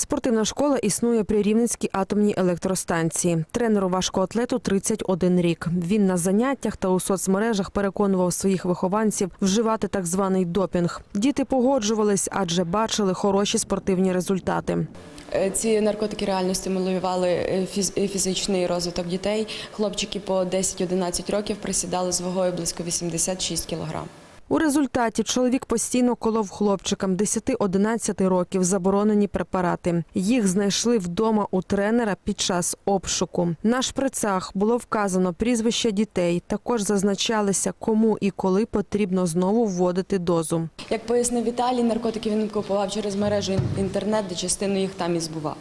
Спортивна школа існує при Рівненській атомній електростанції. Тренеру важкоатлету 31 рік. Він на заняттях та у соцмережах переконував своїх вихованців вживати так званий допінг. Діти погоджувались, адже бачили хороші спортивні результати. Е, Ці наркотики реально стимулювали е, е, фізичний розвиток дітей. Хлопчики по 10-11 років присідали з вагою близько 86 кілограм. У результаті чоловік постійно колов хлопчикам 10-11 років заборонені препарати. Їх знайшли вдома у тренера під час обшуку. На шприцах було вказано прізвища дітей. Також зазначалося, кому і коли потрібно знову вводити дозу. Як пояснив Віталій, наркотики він купував через мережу інтернет, де частину їх там і збував.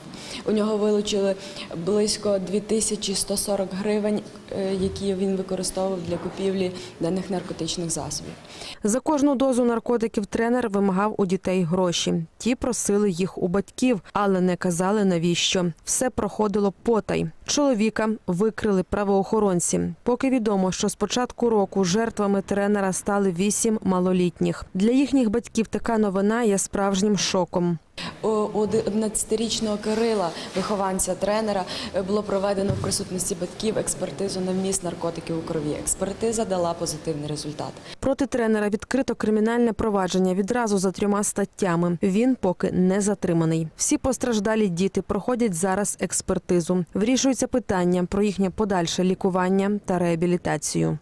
У нього вилучили близько 2140 гривень, е, які він використовував для купівлі даних наркотичних засобів. За кожну дозу наркотиків тренер вимагав у дітей гроші. Ті просили їх у батьків, але не казали навіщо. Все проходило потай. Чоловіка викрили правоохоронці. Поки відомо, що з початку року жертвами тренера стали вісім малолітніх. Для їхніх батьків така новина є справжнім шоком. У 11-річного Кирила, вихованця тренера, е, було проведено в присутності батьків експертизу на вміст наркотиків у крові. Експертиза дала позитивний результат. Проти тренера відкрито кримінальне провадження відразу за трьома статтями. Він поки не затриманий. Всі постраждалі діти проходять зараз експертизу. Вирішується питання про їхнє подальше лікування та реабілітацію.